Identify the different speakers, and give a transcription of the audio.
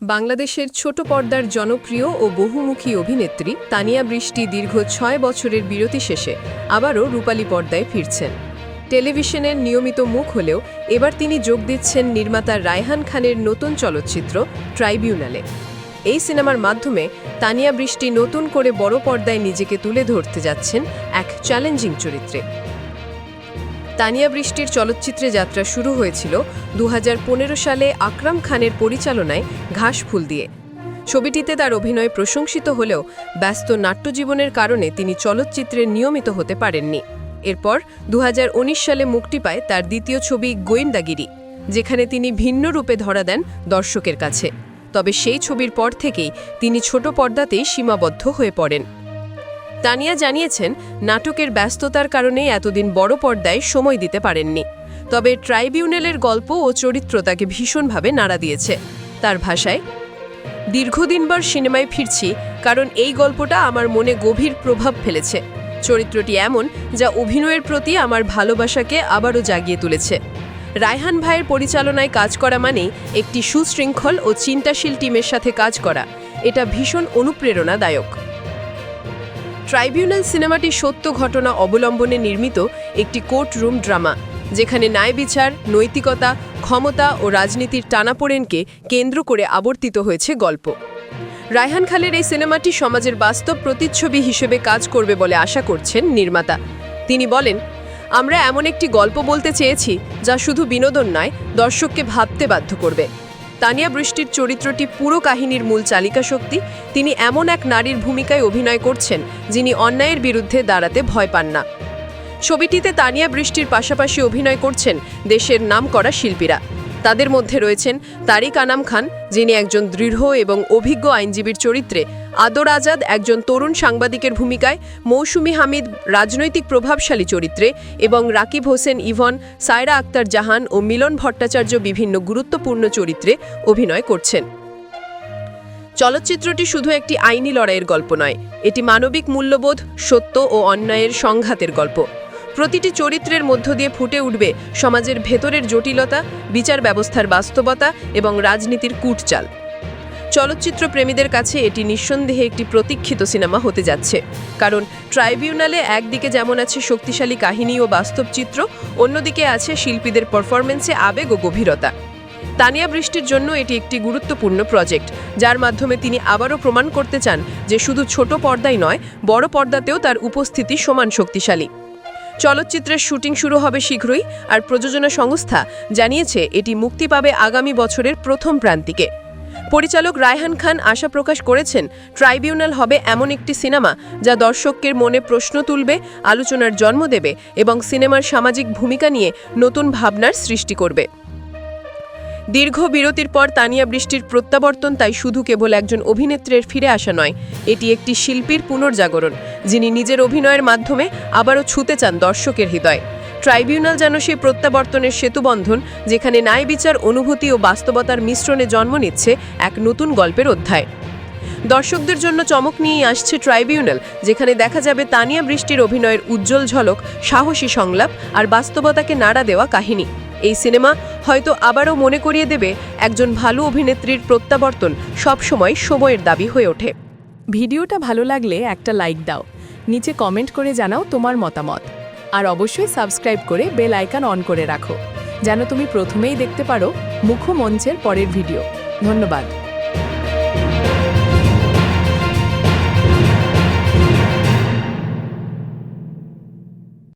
Speaker 1: বাংলাদেশের ছোট পর্দার জনপ্রিয় ও বহুমুখী অভিনেত্রী তানিয়া বৃষ্টি দীর্ঘ ছয় বছরের বিরতি শেষে আবারও রূপালী পর্দায় ফিরছেন। টেলিভিশনের নিয়মিত মুখ হলেও এবার তিনি যোগ দিচ্ছেন নির্মাতা রায়হান খানের নতুন চলচ্চিত্র ট্রাইব্যুনালে। এই সিনেমার মাধ্যমে তানিয়া বৃষ্টি নতুন করে বড় পর্দায় নিজেকে তুলে ধরতে যাচ্ছেন এক চ্যালেঞ্জিং চরিত্রে। তানিয়া বৃষ্টির চলচ্চিত্রে যাত্রা শুরু হয়েছিল দু হাজার পনেরো সালে আকরাম খানের পরিচালনায় ঘাস ফুল দিয়ে। ছবিটিতে তার অভিনয় প্রশংসিত হলেও ব্যস্ত নাট্যজীবনের কারণে তিনি চলচ্চিত্রে নিয়মিত হতে পারেননি। এরপর দু হাজার উনিশ সালে মুক্তি পায় তার দ্বিতীয় ছবি গোয়েন্দাগিরি, যেখানে তিনি ভিন্ন রূপে ধরা দেন দর্শকের কাছে। তবে সেই ছবির পর থেকেই তিনি ছোট পর্দাতেই সীমাবদ্ধ হয়ে পড়েন। তানিয়া জানিয়েছেন, নাটকের ব্যস্ততার কারণে এতদিন বড় পর্দায় সময় দিতে পারেননি। তবে ট্রাইব্যুনালের গল্প ও চরিত্র তাকে ভীষণভাবে নাড়া দিয়েছে। তার ভাষায়, দীর্ঘদিনবার সিনেমায় ফিরছি, কারণ এই গল্পটা আমার মনে গভীর প্রভাব ফেলেছে। চরিত্রটি এমন যা অভিনয়ের প্রতি আমার ভালোবাসাকে আবারও জাগিয়ে তুলেছে। রায়হান ভাইয়ের পরিচালনায় কাজ করা মানেই একটি সুশৃঙ্খল ও চিন্তাশীল টিমের সাথে কাজ করা। এটা ভীষণ অনুপ্রেরণাদায়ক। ট্রাইব্যুনাল সিনেমাটি সত্য ঘটনা অবলম্বনে নির্মিত একটি কোর্ট রুম ড্রামা, যেখানে ন্যায় বিচার, নৈতিকতা, ক্ষমতা ও রাজনীতির টানাপোড়েনকে কেন্দ্র করে আবর্তিত হয়েছে গল্প। রায়হান খালের এই সিনেমাটি সমাজের বাস্তব প্রতিচ্ছবি হিসেবে কাজ করবে বলে আশা করছেন নির্মাতা। তিনি বলেন, আমরা এমন একটি গল্প বলতে চেয়েছি যা শুধু বিনোদন নয়, দর্শককে ভাবতে বাধ্য করবে। তানিয়া বৃষ্টির চরিত্রটি পুরো কাহিনীর মূল চালিকা শক্তি। তিনি এমন এক নারীর ভূমিকায় অভিনয় করছেন, যিনি অন্যায়ের বিরুদ্ধে দাঁড়াতে ভয় পান না। ছবিটিতে তানিয়া বৃষ্টির পাশাপাশি অভিনয় করছেন দেশের নাম করা শিল্পীরা। তাদের মধ্যে রয়েছেন তারিক আনাম খান, যিনি একজন দৃঢ় এবং অভিজ্ঞ আইনজীবীর চরিত্রে আদর আজাদ একজন তরুণ সাংবাদিকের ভূমিকায়, মৌসুমি হামিদ রাজনৈতিক প্রভাবশালী চরিত্রে এবং রাকিব হোসেন ইভন, সায়রা আক্তার জাহান ও মিলন ভট্টাচার্য বিভিন্ন গুরুত্বপূর্ণ চরিত্রে অভিনয় করছেন। চলচ্চিত্রটি শুধু একটি আইনি লড়াইয়ের গল্প নয়, এটি মানবিক মূল্যবোধ, সত্য ও অন্যায়ের সংঘাতের গল্প। প্রতিটি চরিত্রের মধ্য দিয়ে ফুটে উঠবে সমাজের ভেতরের জটিলতা, বিচার ব্যবস্থার বাস্তবতা এবং রাজনীতির কূটচাল। চলচ্চিত্র প্রেমীদের কাছে এটি নিঃসন্দেহে একটি প্রতীক্ষিত সিনেমা হতে যাচ্ছে। কারণ ট্রাইব্যুনালে একদিকে যেমন আছে শক্তিশালী কাহিনী ও বাস্তব চিত্র, অন্যদিকে আছে শিল্পীদের পারফরমেন্সে আবেগ ও গভীরতা। তানিয়া বৃষ্টির জন্য এটি একটি গুরুত্বপূর্ণ প্রজেক্ট, যার মাধ্যমে তিনি আবারও প্রমাণ করতে চান যে শুধু ছোট পর্দাই নয়, বড় পর্দাতেও তার উপস্থিতি সমান শক্তিশালী। চলচ্চিত্রের শুটিং শুরু হবে শীঘ্রই, আর প্রযোজনা সংস্থা জানিয়েছে এটি মুক্তি পাবে আগামী বছরের প্রথম প্রান্তিকে। পরিচালক রায়হান খান আশা প্রকাশ করেছেন, ট্রাইব্যুনাল হবে এমন একটি সিনেমা যা দর্শকের মনে প্রশ্ন তুলবে, আলোচনার জন্ম দেবে এবং সিনেমার সামাজিক ভূমিকা নিয়ে নতুন ভাবনার সৃষ্টি করবে। দীর্ঘ বিরতির পর তানিয়া বৃষ্টির প্রত্যাবর্তন তাই শুধু কেবল একজন অভিনেত্রীর ফিরে আসা নয়, এটি একটি শিল্পীর পুনর্জাগরণ, যিনি নিজের অভিনয়ের মাধ্যমে আবারও ছুতে চান দর্শকের হৃদয়। ট্রাইব্যুনাল যেন সেই প্রত্যাবর্তনের সেতুবন্ধন যেখানে ন্যায় বিচার, অনুভূতি ও বাস্তবতার মিশ্রণে জন্ম নিচ্ছে এক নতুন গল্পের অধ্যায়। দর্শকদের জন্য চমক নিয়েই আসছে ট্রাইব্যুনাল, যেখানে দেখা যাবে তানিয়া বৃষ্টির অভিনয়ের উজ্জ্বল ঝলক, সাহসী সংলাপ আর বাস্তবতাকে নাড়া দেওয়া কাহিনী। এই সিনেমা হয়তো আবারও মনে করিয়ে দেবে একজন ভালো অভিনেত্রীর প্রত্যাবর্তন সবসময় সময়ের দাবি হয়ে ওঠে।
Speaker 2: ভিডিওটা ভালো লাগলে একটা লাইক দাও। নিচে কমেন্ট করে জানাও তোমার মতামত। আর অবশ্যই সাবস্ক্রাইব করে বেল আইকন অন করে রাখো। যেন তুমি প্রথমেই দেখতে পারো মুখ্যমঞ্চের পরের ভিডিও। ধন্যবাদ।